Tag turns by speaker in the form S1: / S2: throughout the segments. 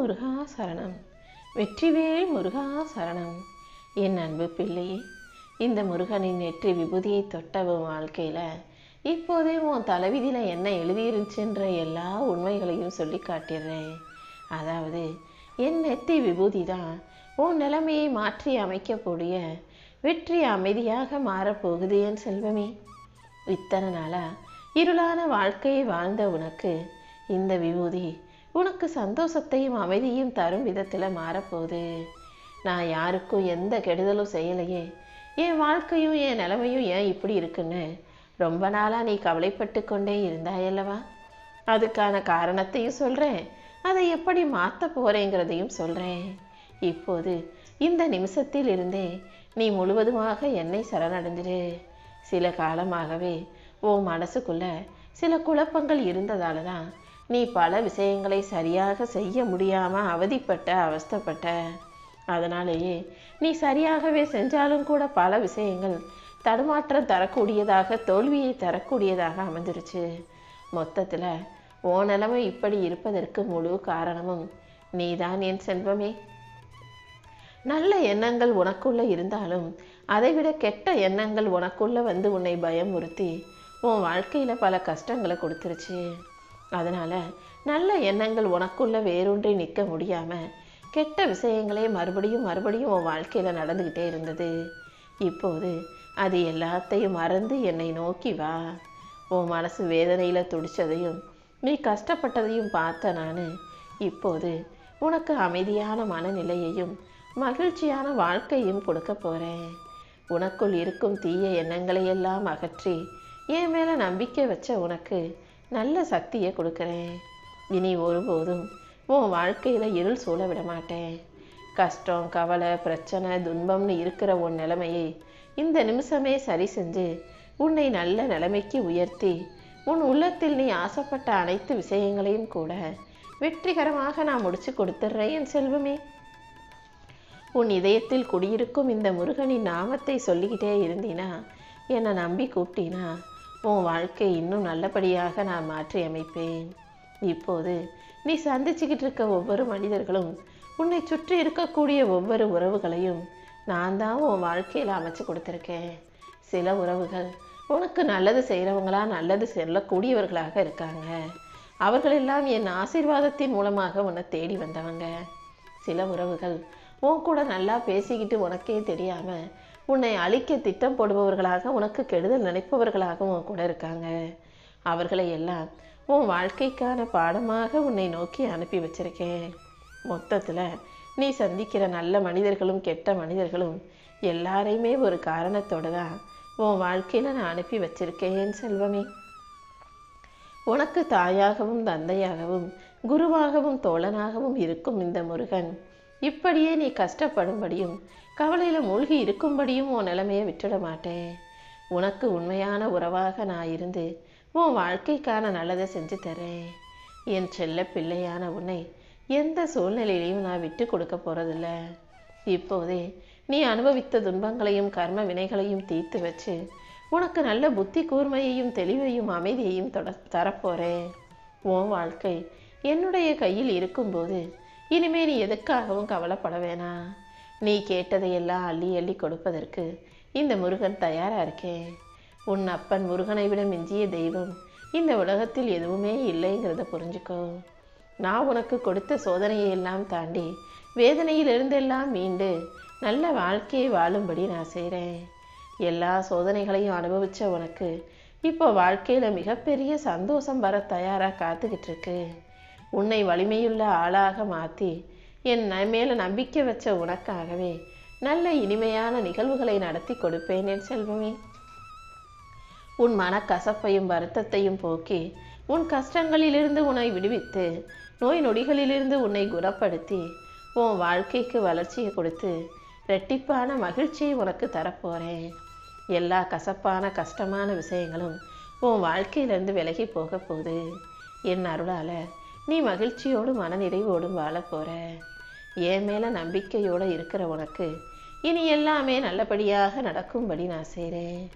S1: முருகா சரணம். வெற்றிவேல் முருகா சரணம். என் அன்பு பிள்ளையே இந்த முருகனின் நெற்றி விபூதியை தொட்டவும் வாழ்க்கையில் இப்போதே உன் தலைவிதியில் என்ன எழுதியிருச்சுன்ற எல்லா உண்மைகளையும் சொல்லி காட்டிடுறேன். அதாவது என் நெத்தி விபூதி தான் உன் நிலைமையை மாற்றி அமைக்கக்கூடிய வெற்றி அமைதியாக மாறப்போகுது என் செல்வமே. இத்தனை நாளாக இருளான வாழ்க்கையை வாழ்ந்த உனக்கு இந்த விபூதி உனக்கு சந்தோஷத்தையும் அமைதியும் தரும் விதத்தில் மாறப்போகுது. நான் யாருக்கும் எந்த கெடுதலும் செய்யலையே. என் வாழ்க்கையும் என் நிலைமையும் ஏன் இப்படி இருக்குன்னு? ரொம்ப நாளாக நீ கவலைப்பட்டு கொண்டே இருந்தாயல்லவா அதுக்கான காரணத்தையும் சொல்கிறேன் அதை எப்படி மாற்ற போகிறேங்கிறதையும் சொல்கிறேன் இப்போது இந்த நிமிஷத்தில் இருந்தே நீ முழுவதுமாக என்னை சரணடைஞ்சிரு. சில காலமாகவே உன் மனசுக்குள்ள சில குழப்பங்கள் இருந்ததால தான் நீ பல விஷயங்களை சரியாக செய்ய முடியாமல் அவதிப்பட்ட அவஸ்தைப்பட்ட. அதனாலேயே நீ சரியாகவே செஞ்சாலும் கூட பல விஷயங்கள் தடுமாற்றம் தரக்கூடியதாக தோல்வியை தரக்கூடியதாக அமைஞ்சிருச்சு. மொத்தத்தில் ஓ நிலைமை இப்படி இருப்பதற்கு முழு காரணமும் நீதான் என் செல்வமே. நல்ல எண்ணங்கள் உனக்குள்ள இருந்தாலும் அதைவிட கெட்ட எண்ணங்கள் உனக்குள்ள வந்து உன்னை பயமுறுத்தி உன் வாழ்க்கையில் பல கஷ்டங்களை கொடுத்துருச்சு. அதனால் நல்ல எண்ணங்கள் உனக்குள்ளே வேரூன்றி நிற்க முடியாமல் கெட்ட விஷயங்களே மறுபடியும் மறுபடியும் உன் வாழ்க்கையில் நடந்துக்கிட்டே இருந்தது. இப்போது அது எல்லாத்தையும் மறந்து என்னை நோக்கி வா. உன் மனசு வேதனையில் துடிச்சதையும் நீ கஷ்டப்பட்டதையும் பார்த்த நான் இப்போது உனக்கு அமைதியான மனநிலையையும் மகிழ்ச்சியான வாழ்க்கையும் கொடுக்க போகிறேன் உனக்குள் இருக்கும் தீய எண்ணங்களை எல்லாம் அகற்றி என் மேலே நம்பிக்கை வச்ச உனக்கு நல்ல சக்தியை கொடுக்குறேன். இனி ஒருபோதும் உன் வாழ்க்கையில் இருள் சூழ விட மாட்டேன். கஷ்டம் கவலை பிரச்சனை துன்பம்னு இருக்கிற உன் நிலைமையை இந்த நிமிஷமே சரி செஞ்சு உன்னை நல்ல நிலைமைக்கு உயர்த்தி உன் உள்ளத்தில் நீ ஆசைப்பட்ட அனைத்து விஷயங்களையும் கூட வெற்றிகரமாக நான் முடிச்சு கொடுத்துட்றேன் என் செல்வமே. உன் இதயத்தில் குடியிருக்கும் இந்த முருகனின் நாமத்தை சொல்லிக்கிட்டே இருந்தீனா என்னை நம்பி கூப்பிட்டீனா உன் வாழ்க்கை இன்னும் நல்லபடியாக நான் மாற்றி அமைப்பேன் இப்போது நீ சந்திச்சுக்கிட்டு இருக்க ஒவ்வொரு மனிதர்களும் உன்னை சுற்றி இருக்கக்கூடிய ஒவ்வொரு உறவுகளையும் நான் தான் உன் வாழ்க்கையில் அமைச்சு கொடுத்துருக்கேன். சில உறவுகள் உனக்கு நல்லது செய்கிறவங்களா நல்லது சொல்லக்கூடியவர்களாக இருக்காங்க. அவர்களெல்லாம் என் ஆசீர்வாதத்தின் மூலமாக உன்னை தேடி வந்தவங்க. சில உறவுகள் உன் கூட நல்லா பேசிக்கிட்டு உனக்கே தெரியாமல் உன்னை அழிக்க திட்டம் போடுபவர்களாக உனக்கு கெடுதல் நினைப்பவர்களாகவும் கூட இருக்காங்க. அவர்களை எல்லாம் உன் வாழ்க்கைக்கான பாடமாக உன்னை நோக்கி அனுப்பி வச்சிருக்கேன். மொத்தத்தில் நீ சந்திக்கிற நல்ல மனிதர்களும் கெட்ட மனிதர்களும் எல்லாரையுமே ஒரு காரணத்தோடு தான் உன் வாழ்க்கையில் நான் அனுப்பி வச்சிருக்கேன் செல்வமே. உனக்கு தாயாகவும் தந்தையாகவும் குருவாகவும் தோழனாகவும் இருக்கும் இந்த முருகன். இப்படியே நீ கஷ்டப்படும்படியும் கவலையில் மூழ்கி இருக்கும்படியும் உன் நிலைமையை விட்டுட மாட்டேன். உனக்கு உண்மையான உறவாக நான் இருந்து உன் வாழ்க்கைக்கான நல்லதை செஞ்சு தரேன். என் செல்ல பிள்ளையான உன்னை எந்த சூழ்நிலையிலையும் நான் விட்டு கொடுக்க போகிறதில்ல இப்போதே நீ அனுபவித்த துன்பங்களையும் கர்ம வினைகளையும் தீர்த்து வச்சு உனக்கு நல்ல புத்தி கூர்மையையும் தெளிவையும் அமைதியையும் தொட தரப்போகிறேன் உன் வாழ்க்கை என்னுடைய கையில் இருக்கும்போது இனிமே நீ எதுக்காகவும் கவலைப்பட வேணாம் நீ கேட்டதையெல்லாம் அள்ளி அள்ளி கொடுப்பதற்கு இந்த முருகன் தயாராக இருக்கேன் உன் அப்பன் முருகனை விட மிஞ்சிய தெய்வம் இந்த உலகத்தில் எதுவுமே இல்லைங்கிறத புரிஞ்சுக்கோ. நான் உனக்கு கொடுத்த சோதனையை எல்லாம் தாண்டி வேதனையிலிருந்தெல்லாம் மீண்டு நல்ல வாழ்க்கையை வாழும்படி நான் செய்கிறேன் எல்லா சோதனைகளையும் அனுபவித்த உனக்கு இப்போ வாழ்க்கையில் மிகப்பெரிய சந்தோஷம் வர தயாராக காத்துக்கிட்டு இருக்கு. உன்னை வலிமையுள்ள ஆளாக மாற்றி என் ந- மேல நம்பிக்கை வச்ச உனக்காகவே நல்ல இனிமையான நிகழ்வுகளை நடத்தி கொடுப்பேன் என் செல்வமே. உன் மனக்கசப்பையும் வருத்தத்தையும் போக்கி உன் கஷ்டங்களிலிருந்து உன்னை விடுவித்து நோய் நொடிகளிலிருந்து உன்னை குணப்படுத்தி உன் வாழ்க்கைக்கு வளர்ச்சியை கொடுத்து ரெட்டிப்பான மகிழ்ச்சியை உனக்கு தரப்போறேன். எல்லா கசப்பான கஷ்டமான விஷயங்களும் உன் வாழ்க்கையிலிருந்து விலகி போக போகுது. என் அருளால நீ மகிழ்ச்சியோடும் மனநிறைவோடும் வாழ போற. என் மேல நம்பிக்கையோட இருக்கிற உனக்கு இனி எல்லாமே நல்லபடியாக நடக்கும்படி நான் செய்கிறேன்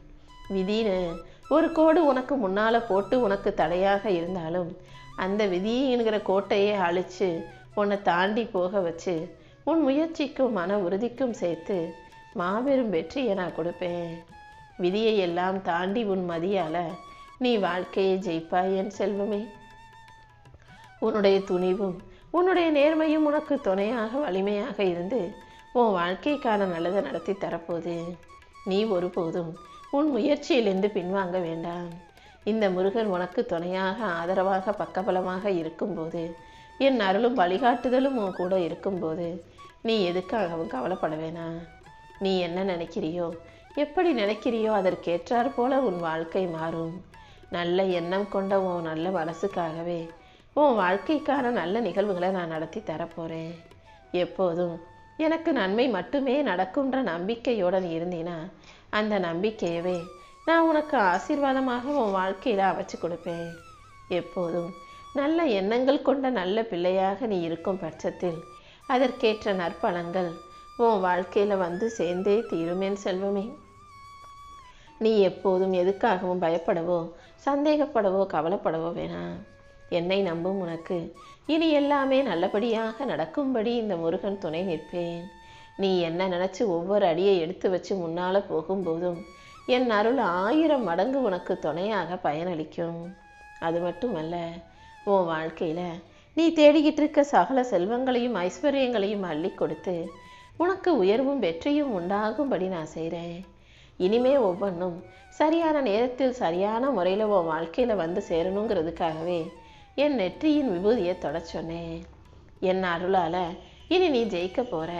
S1: விதின்னு ஒரு கோடு உனக்கு முன்னால போட்டு உனக்கு தடையாக இருந்தாலும் அந்த விதிங்கிற கோட்டையை கோட்டையே அழிச்சு உன்னை தாண்டி போக வச்சு உன் முயற்சிக்கும் மன உறுதிக்கும் சேர்த்து மாபெரும் வெற்றியை நான் கொடுப்பேன். விதியை எல்லாம் தாண்டி உன் மதியால நீ வாழ்க்கையை ஜெயிப்பாய் என் செல்வமே. உன்னுடைய துணிவும் உன்னுடைய நேர்மையும் உனக்கு துணையாக வலிமையாக இருந்து உன் வாழ்க்கைக்கான நல்லதை நடத்தி தரப்போது. நீ ஒருபோதும் உன் முயற்சியிலிருந்து பின்வாங்க வேண்டாம். இந்த முருகன் உனக்கு துணையாக ஆதரவாக பக்கபலமாக இருக்கும்போது என் அருளும் வழிகாட்டுதலும் உன் கூட இருக்கும்போது நீ எதுக்காகவும் கவலைப்பட வேணாம். நீ என்ன நினைக்கிறியோ எப்படி நினைக்கிறியோ அதற்கேற்றாற் போல உன் வாழ்க்கை மாறும். நல்ல எண்ணம் கொண்ட உன் நல்ல மனசுக்காகவே உன் வாழ்க்கைக்கான நல்ல நிகழ்வுகளை நான் நடத்தி தரப்போகிறேன் எப்போதும் எனக்கு நன்மை மட்டுமே நடக்கும்ன்ற நம்பிக்கையோடு நீ அந்த நம்பிக்கையவே நான் உனக்கு ஆசீர்வாதமாக உன் வாழ்க்கையில் அமைச்சு கொடுப்பேன். எப்போதும் நல்ல எண்ணங்கள் கொண்ட நல்ல பிள்ளையாக நீ இருக்கும் பட்சத்தில் அதற்கேற்ற நற்பலங்கள் உன் வாழ்க்கையில் வந்து சேர்ந்தே தீருமேன் செல்வமே. நீ எப்போதும் எதுக்காகவும் பயப்படவோ சந்தேகப்படவோ கவலைப்படவோ வேணாம். என்னை நம்பும் உனக்கு. இனி எல்லாமே நல்லபடியாக நடக்கும்படி இந்த முருகன் துணை நிற்பேன். நீ என்ன நினச்சி ஒவ்வொரு அடியை எடுத்து வச்சு முன்னால் போகும்போதும் என் அருள் ஆயிரம் மடங்கு உனக்கு துணையாக பயனளிக்கும். அது மட்டுமல்ல உன் வாழ்க்கையில் நீ தேடிக்கிட்டு இருக்க சகல செல்வங்களையும் ஐஸ்வர்யங்களையும் அள்ளி கொடுத்து உனக்கு உயர்வும் வெற்றியும் உண்டாகும்படி நான் செய்கிறேன் இனிமே ஒவ்வொன்றும் சரியான நேரத்தில் சரியான முறையில் உன் வாழ்க்கையில் வந்து சேரணுங்கிறதுக்காகவே என் நெற்றியின் விபூதியை தொட சொன்னேன் என் அருளால் இனி நீ ஜெயிக்க போற.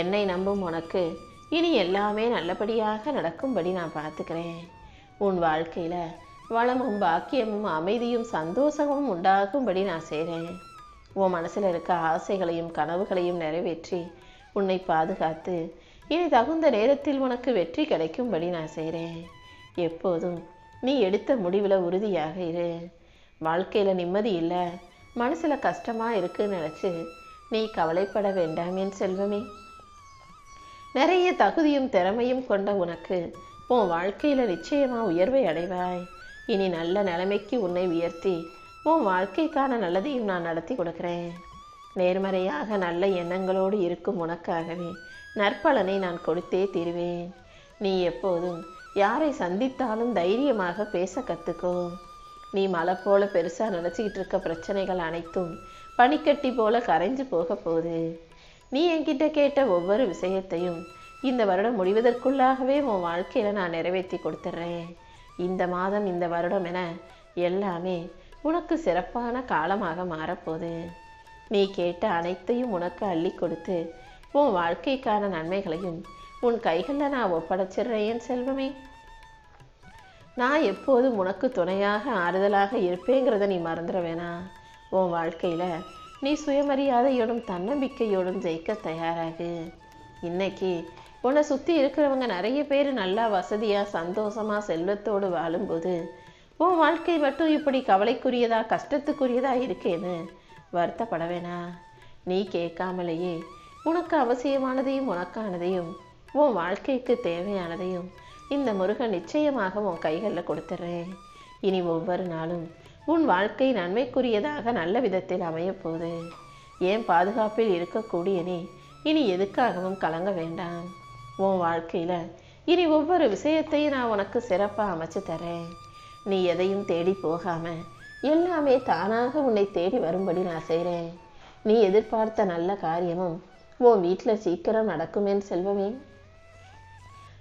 S1: என்னை நம்பும் உனக்கு இனி எல்லாமே நல்லபடியாக நடக்கும்படி நான் பார்த்துக்கிறேன் உன் வாழ்க்கையில் வளமும் பாக்கியமும் அமைதியும் சந்தோஷமும் உண்டாகும்படி நான் செய்கிறேன் உன் மனசில் இருக்க ஆசைகளையும் கனவுகளையும் நிறைவேற்றி உன்னை பாதுகாத்து இனி தகுந்த நேரத்தில் உனக்கு வெற்றி கிடைக்கும்படி நான் செய்கிறேன் எப்போதும் நீ எடுத்த முடிவில் உறுதியாக இரு. வாழ்க்கையில் நிம்மதி இல்லை. மனசில் கஷ்டமாக இருக்குன்னு நினச்சி நீ கவலைப்பட வேண்டாம் என் செல்வமே. நிறைய தகுதியும் திறமையும் கொண்ட உனக்கு உன் வாழ்க்கையில் நிச்சயமாக உயர்வை அடைவாய். இனி நல்ல நிலைமைக்கு உன்னை உயர்த்தி உன் வாழ்க்கைக்கான நல்லதையும் நான் நடத்தி கொடுக்குறேன். நேர்மறையாக நல்ல எண்ணங்களோடு இருக்கும் உனக்காகவே நற்பலனை நான் கொடுத்தே தீருவேன். நீ எப்போதும் யாரை சந்தித்தாலும் தைரியமாக பேச கற்றுக்கோ நீ மலை போல பெருசாக நினச்சிக்கிட்டு இருக்க பிரச்சனைகள் அனைத்தும் பனிக்கட்டி போல கரைஞ்சு போக போகுது. நீ என்கிட்ட கேட்ட ஒவ்வொரு விஷயத்தையும் இந்த வருடம் முடிவதற்குள்ளாகவே உன் வாழ்க்கையில் நான் நிறைவேற்றி கொடுத்துட்றேன் இந்த மாதம் இந்த வருடம் என எல்லாமே உனக்கு சிறப்பான காலமாக மாறப்போகுது நீ கேட்ட அனைத்தையும் உனக்கு அள்ளி கொடுத்து உன் வாழ்க்கைக்கான நன்மைகளையும் உன் கைகளில் நான் ஒப்படைச்சிடுறேன் செல்வமே. நான் எப்போதும் உனக்கு துணையாக ஆறுதலாக இருப்பேங்கிறத நீ மறந்துட வேணாம் உன் வாழ்க்கையில் நீ சுயமரியாதையோடும் தன்னம்பிக்கையோடும் ஜெயிக்க தயாராகு. இன்னைக்கு உன்னை சுற்றி இருக்கிறவங்க நிறைய பேர் நல்லா வசதியாக சந்தோஷமாக செல்வத்தோடு வாழும்போது உன் வாழ்க்கை மட்டும் இப்படி கவலைக்குரியதா கஷ்டத்துக்குரியதா இருக்கேன்னு வருத்தப்பட வேணா. நீ கேட்காமலேயே உனக்கு அவசியமானதையும் உனக்கானதையும் உன் வாழ்க்கைக்கு தேவையானதையும் இந்த முருகன் நிச்சயமாக உன் கைகளில் கொடுத்துட்றேன் இனி ஒவ்வொரு நாளும் உன் வாழ்க்கை நன்மைக்குரியதாக நல்ல விதத்தில் அமையப்போகுது. ஏன் பாதுகாப்பில் இருக்கக்கூடிய நீ இனி எதுக்காகவும் கலங்க வேண்டாம். உன் வாழ்க்கையில் இனி ஒவ்வொரு விஷயத்தையும் நான் உனக்கு சிறப்பாக அமைச்சு தரேன். நீ எதையும் தேடி போகாமல் எல்லாமே தானாக உன்னை தேடி வரும்படி நான் செய்கிறேன் நீ எதிர்பார்த்த நல்ல காரியமும் உன் வீட்டில் சீக்கிரம் நடக்குமேன்னு செல்வமே.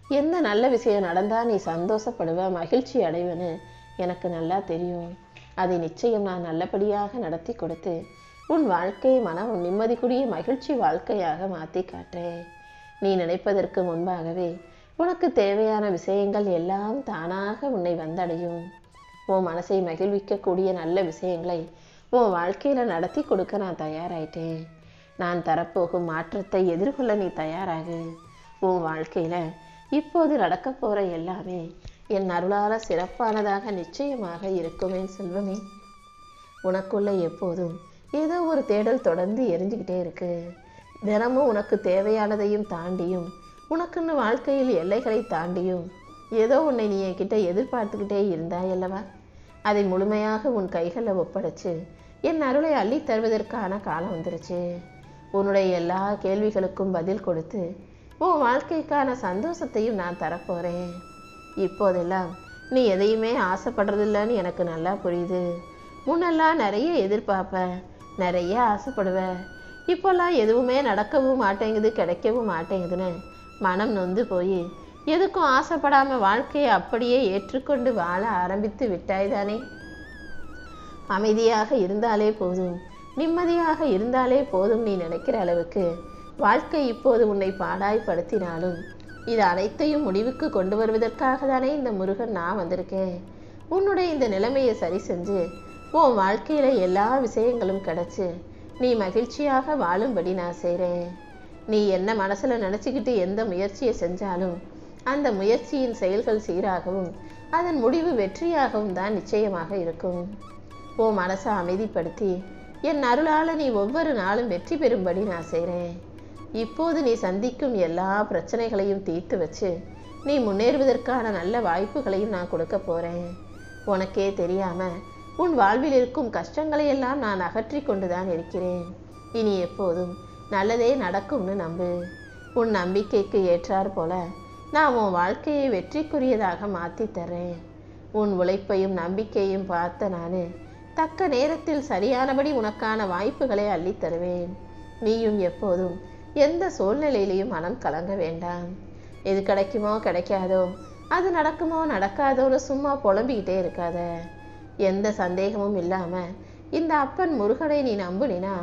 S1: எந்த நல்ல விஷயம் நடந்தால் நீ சந்தோஷப்படுவ மகிழ்ச்சி அடைவேன்னு எனக்கு நல்லா தெரியும். அதை நிச்சயம் நான் நல்லபடியாக நடத்தி கொடுத்து உன் வாழ்க்கையை மனம் நிம்மதிக்குரிய மகிழ்ச்சி வாழ்க்கையாக மாற்றி காட்டுறேன். நீ நினைப்பதற்கு முன்பாகவே உனக்கு தேவையான விஷயங்கள் எல்லாம் தானாக உன்னை வந்தடையும். உன் மனசை மகிழ்விக்கக்கூடிய நல்ல விஷயங்களை உன் வாழ்க்கையில் நடத்தி கொடுக்க நான் தயாராயிட்டேன். நான் தரப்போகும் மாற்றத்தை எதிர்கொள்ள நீ தயாராகு. உன் வாழ்க்கையில் இப்போது நடக்க போகிற எல்லாமே என் அருளால் சிறப்பானதாக நிச்சயமாக இருக்குமே செல்வமே. உனக்குள்ள எப்போதும் ஏதோ ஒரு தேடல் தொடர்ந்து எரிஞ்சுக்கிட்டே இருக்கு. தினமும் உனக்கு தேவையானதையும் தாண்டியும் உனக்குன்னு வாழ்க்கையில் எல்லைகளை தாண்டியும் ஏதோ உன்னை நீ என்கிட்ட எதிர்பார்த்துக்கிட்டே இருந்தாய் அல்லவா? அதை முழுமையாக உன் கைகளில் ஒப்படைச்சு என் அருளை அள்ளித் தருவதற்கான காலம் வந்துருச்சு. உன்னுடைய எல்லா கேள்விகளுக்கும் பதில் கொடுத்து உன் வாழ்க்கைக்கான சந்தோஷத்தையும் நான் தரப்போறேன். இப்போதெல்லாம் நீ எதையுமே ஆசைப்படுறதில்லன்னு எனக்கு நல்லா புரியுது. முன்னெல்லாம் நிறைய எதிர்பார்ப்ப நிறைய ஆசைப்படுவ. இப்போல்லாம் எதுவுமே நடக்கவும் மாட்டேங்குது கிடைக்கவும் மாட்டேங்குதுன்னு மனம் நொந்து போய் எதுக்கும் ஆசைப்படாமல் வாழ்க்கையை அப்படியே ஏற்றுக்கொண்டு வாழ ஆரம்பித்து விட்டாய்தானே அமைதியாக இருந்தாலே போதும் நிம்மதியாக இருந்தாலே போதும் நீ நினைக்கிற அளவுக்கு வாழ்க்கை இப்போது உன்னை பாடாய்படுத்தினாலும் இது அனைத்தையும் முடிவுக்கு கொண்டு வருவதற்காக தானே இந்த முருகன் நான் வந்திருக்கேன். உன்னுடைய இந்த நிலைமையை சரி செஞ்சு உன் வாழ்க்கையில் எல்லா விஷயங்களும் கிடச்சி நீ மகிழ்ச்சியாக வாழும்படி நான் செய்கிறேன் நீ என்ன மனசில் நினச்சிக்கிட்டு எந்த முயற்சியை செஞ்சாலும் அந்த முயற்சியின் செயல்கள் சீராகவும் அதன் முடிவு வெற்றியாகவும் தான் நிச்சயமாக இருக்கும். உன் மனசை அமைதிப்படுத்தி என் அருளால் நீ ஒவ்வொரு நாளும் வெற்றி பெறும்படி நான் செய்கிறேன் இப்போது நீ சந்திக்கும் எல்லா பிரச்சனைகளையும் தீர்த்து வச்சு நீ முன்னேறுவதற்கான நல்ல வாய்ப்புகளையும் நான் கொடுக்க போகிறேன் உனக்கே தெரியாமல் உன் வாழ்வில் இருக்கும் கஷ்டங்களை எல்லாம் நான் அகற்றி கொண்டுதான் இருக்கிறேன். இனி எப்போதும் நல்லதே நடக்கும்னு நம்பு. உன் நம்பிக்கைக்கு ஏற்றாற் போல நான் உன் வாழ்க்கையை வெற்றிக்குரியதாக மாற்றி தர்றேன். உன் உழைப்பையும் நம்பிக்கையும் பார்த்த நான் தக்க நேரத்தில் சரியானபடி உனக்கான வாய்ப்புகளை அள்ளித்தருவேன் நீயும் எப்போதும் எந்த சூழ்நிலையிலையும் மனம் கலங்க வேண்டாம். எது கிடைக்குமோ கிடைக்காதோ அது நடக்குமோ நடக்காதோன்னு சும்மா புலம்பிக்கிட்டே இருக்காத. எந்த சந்தேகமும் இல்லாமல் இந்த அப்பன் முருகனை நீ நம்புனினா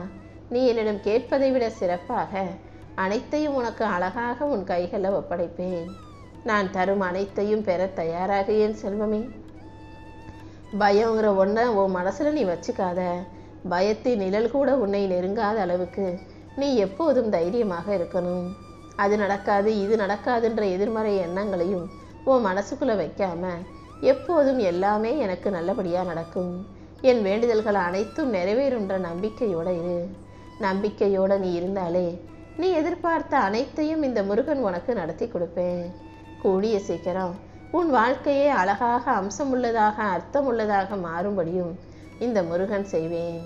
S1: நீ என்னிடம் கேட்பதை விட சிறப்பாக அனைத்தையும் உனக்கு அழகாக உன் கைகளில் ஒப்படைப்பேன். நான் தரும் அனைத்தையும் பெற தயாராக என் செல்வமே. பயங்கிற ஒன்றை உன் மனசில் நீ வச்சுக்காத. பயத்தின் நிழல் கூட உன்னை நெருங்காத அளவுக்கு நீ எப்போதும் தைரியமாக இருக்கணும். அது நடக்காது இது நடக்காதுன்ற எதிர்மறை எண்ணங்களையும் உன் மனசுக்குள்ள வைக்காம எப்போதும் எல்லாமே எனக்கு நல்லபடியாக நடக்கும். என் வேண்டுதல்கள் அனைத்தும் நிறைவேறுன்ற நம்பிக்கையோடு இரு. நம்பிக்கையோடு நீ இருந்தாலே நீ எதிர்பார்த்த அனைத்தையும் இந்த முருகன் உனக்கு நடத்தி கொடுப்பேன். கூடிய சீக்கிரம் உன் வாழ்க்கையே அழகாக அம்சமுள்ளதாக அர்த்தமுள்ளதாக மாறும்படியும் இந்த முருகன் செய்வேன்.